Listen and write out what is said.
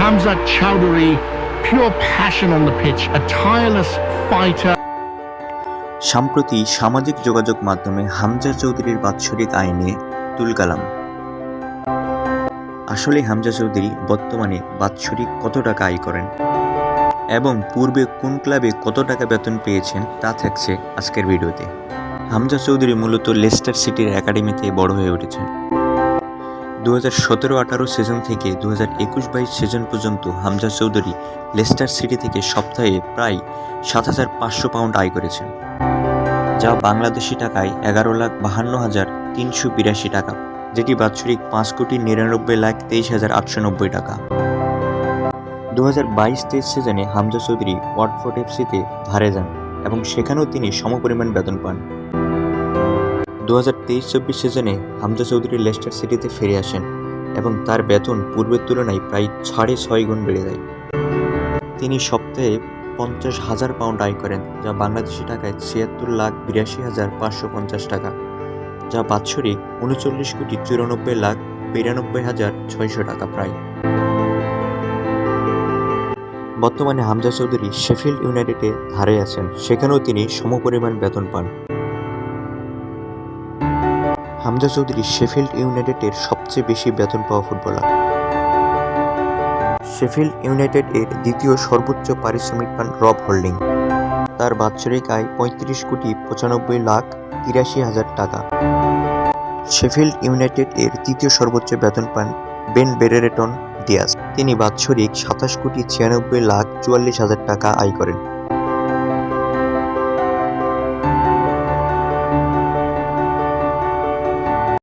Hamza Chowdhury, pure passion on the pitch, a tireless fighter. সম্প্রতি সামাজিক যোগাযোগ মাধ্যমে হামজা চৌধুরীর বাৎসরিক আয় নিয়ে তুলকালাম আসলে হামজা চৌধুরী বর্তমানে বাৎসরিক কত টাকা আয় করেন? এবং পূর্বে কোন ক্লাবে কত টাকা বেতন পেয়েছেন তা থাকছে আজকের ভিডিওতে। হামজা চৌধুরী মূলত লেস্টার সিটির একাডেমিতে বড় হয়ে উঠেছেন। দু হাজার সতেরো আঠারো সিজন থেকে দু হাজার একুশ বাইশ সিজন পর্যন্ত হামজা চৌধুরী লেস্টার সিটি থেকে সপ্তাহে প্রায় সাত হাজার পাঁচশো পাউন্ড আয় করেছেন, যা বাংলাদেশি টাকায় এগারো লাখ বাহান্ন হাজার তিনশো বিরাশি টাকা, যেটি বাৎসরিক পাঁচ কোটি নিরানব্বই লাখ তেইশ হাজার আটশো নব্বই টাকা। দু হাজার বাইশ তেইশ সিজনে হামজা চৌধুরী ওয়াটফোর্ড এফসিতে ধারে যান এবং সেখানেও তিনি সমপরিমাণ বেতন পান। দু হাজার তেইশ চব্বিশ সিজনে হামজা চৌধুরী লেস্টার সিটিতে ফিরে আসেন এবং তার বেতন পূর্বের তুলনায় প্রায় সাড়ে ছয় গুণ বেড়ে যায়। তিনি সপ্তাহে পঞ্চাশ হাজার পাউন্ড আয় করেন, যা বাংলাদেশি টাকায় ছিয়াত্তর লাখ বিরাশি হাজার পাঁচশো পঞ্চাশ টাকা, যা বাৎসরিক উনচল্লিশ কোটি চুরানব্বই লাখ বিরানব্বই হাজার ছয়শো টাকা প্রায়। বর্তমানে হামজা চৌধুরী শেফিল্ড ইউনাইটেডে ধারে আছেন, সেখানেও তিনি সমপরিমাণ বেতন পান। হামজা চৌধুরী শেফিল্ড ইউনাইটেডের সবচেয়ে বেশি বেতন পাওয়া ফুটবলার। শেফিল্ড ইউনাইটেড এর দ্বিতীয় সর্বোচ্চ পারিশ্রমিক পান রব হোল্ডিং। তার বাৎসরিক আয় পঁয়ত্রিশ কোটি পঁচানব্বই লাখ তিরাশি হাজার টাকা। শেফিল্ড ইউনাইটেড এর তৃতীয় সর্বোচ্চ বেতন পান বেন বেরেরেটন ডিয়াস তিনি বাৎসরিক সাতাশ কোটি ছিয়ানব্বই লাখ চুয়াল্লিশ হাজার টাকা আয় করেন।